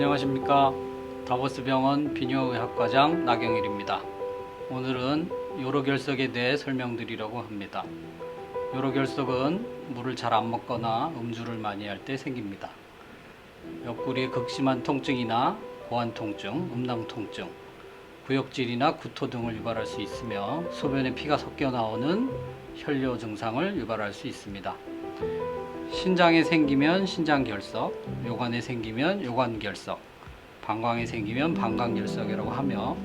안녕하십니까 다보스 병원 비뇨의학과장 나경일입니다. 오늘은 요로결석에 대해 설명드리려고 합니다. 요로결석은 물을 잘 안 먹거나 음주를 많이 할 때 생깁니다. 옆구리의 극심한 통증이나 고환 통증, 음낭 통증, 구역질이나 구토 등을 유발할 수 있으며 소변에 피가 섞여 나오는 혈뇨 증상을 유발할 수 있습니다. 신장에 생기면 신장결석, 요관에 생기면 요관결석, 방광에 생기면 방광결석이라고 하며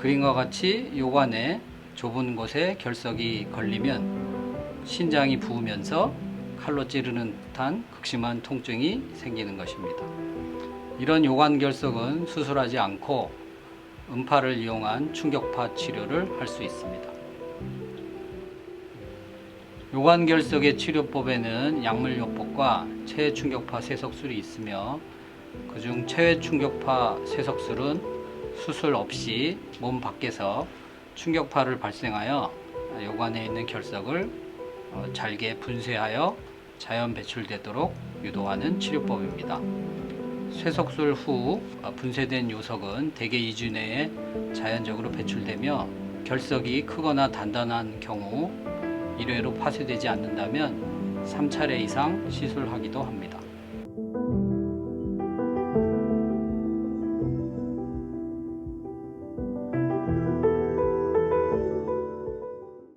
그림과 같이 요관에 좁은 곳에 결석이 걸리면 신장이 부으면서 칼로 찌르는 듯한 극심한 통증이 생기는 것입니다. 이런 요관 결석은 수술하지 않고 음파를 이용한 충격파 치료를 할 수 있습니다. 요관결석의 치료법에는 약물요법과 체외충격파 세석술이 있으며 그중 체외충격파 세석술은 수술 없이 몸 밖에서 충격파를 발생하여 요관에 있는 결석을 어, 잘게 분쇄하여 자연 배출되도록 유도하는 치료법입니다. 쇠석술 후 어, 분쇄된 요석은 대개 2주 내에 자연적으로 배출되며 결석이 크거나 단단한 경우 1회로 파쇄되지 않는다면 3차례 이상 시술하기도 합니다.